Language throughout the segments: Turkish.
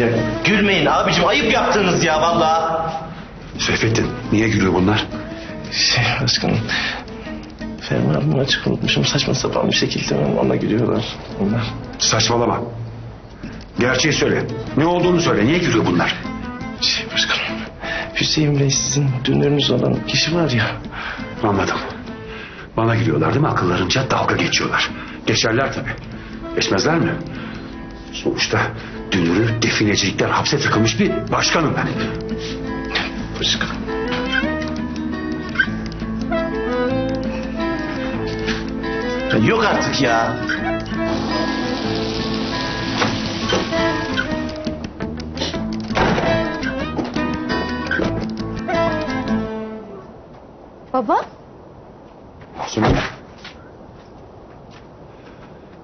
Ya gülmeyin abicim ayıp yaptınız ya vallahi. Seyfettin niye gülüyor bunlar? Şey başkanım. Fermuarımı açık unutmuşum. Saçma sapan bir şekilde ona gülüyorlar. Onlar. Saçmalama. Gerçeği söyle. Ne olduğunu söyle. Niye gülüyor bunlar? Şey başkanım. Hüseyin Bey sizin dünürünüz olan kişi var ya. Anladım. Bana gülüyorlar değil mi? Akıllarınca dalga geçiyorlar. Geçerler tabii. Geçmezler mi? Sonuçta dünürü definecilikten hapse tıkılmış bir başkanım ben. Başkanım. Yok artık ya. Baba? Asuman.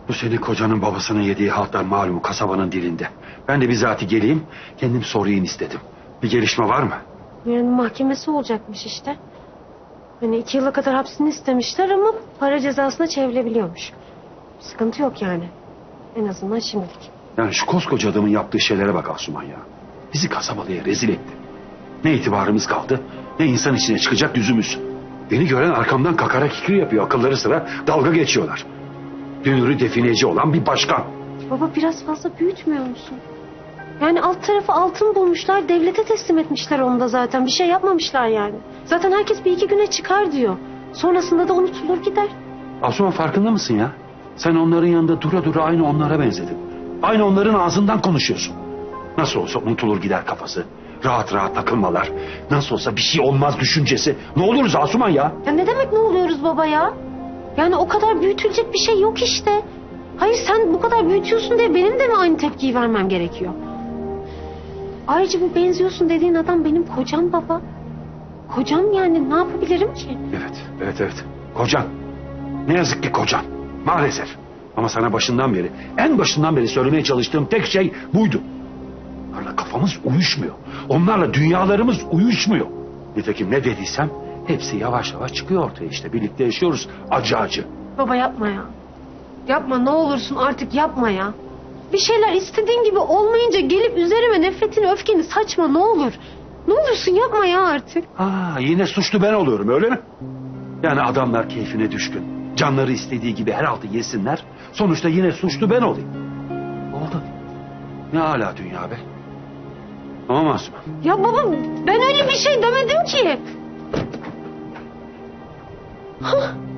Bu senin kocanın babasının yediği haltlar malum kasabanın dilinde. Ben de bizatihi geleyim kendim sorayım istedim. Bir gelişme var mı? Yani mahkemesi olacakmış işte. Hani iki yıla kadar hapsini istemişler ama para cezasına çevrilebiliyormuş. Sıkıntı yok yani. En azından şimdilik. Yani şu koskoca adamın yaptığı şeylere bak Asuman ya. Bizi kasabalıya rezil etti. Ne itibarımız kaldı ne insan içine çıkacak yüzümüz. Beni gören arkamdan kakara kikiri yapıyor akılları sıra dalga geçiyorlar. Dünürü defineci olan bir başkan. Baba biraz fazla büyütmüyor musun? Yani alt tarafı altın bulmuşlar, devlete teslim etmişler onu da zaten. Bir şey yapmamışlar yani. Zaten herkes bir iki güne çıkar diyor. Sonrasında da unutulur gider. Asuman farkında mısın ya? Sen onların yanında dura dura aynı onlara benzedin. Aynı onların ağzından konuşuyorsun. Nasıl olsa unutulur gider kafası. Rahat rahat takılmalar. Nasıl olsa bir şey olmaz düşüncesi. Ne oluruz Asuman ya? Ya ne demek ne oluyoruz baba ya? Yani o kadar büyütülecek bir şey yok işte. Hayır sen bu kadar büyütüyorsun diye benim de mi aynı tepkiyi vermem gerekiyor? Ayrıca bu benziyorsun dediğin adam benim kocam baba. Kocam yani ne yapabilirim ki? Evet, evet, evet. Kocan. Ne yazık ki kocan. Maalesef. Ama sana başından beri, en başından beri söylemeye çalıştığım tek şey buydu. Onlarla kafamız uyuşmuyor. Onlarla dünyalarımız uyuşmuyor. Nitekim ne dediysem hepsi yavaş yavaş çıkıyor ortaya işte. Birlikte yaşıyoruz acı acı. Baba yapma ya. Yapma ne olursun artık yapma ya. Bir şeyler istediğin gibi olmayınca gelip üzerime nefretini öfkeni saçma ne olur. Ne olursun yapma ya artık. Aa, yine suçlu ben oluyorum öyle mi? Yani adamlar keyfine düşkün. Canları istediği gibi her altı yesinler. Sonuçta yine suçlu ben olayım. Oldu. Ne hala dünya be. Tamam Asuman? Ya baba ben öyle bir şey demedim ki. 哼。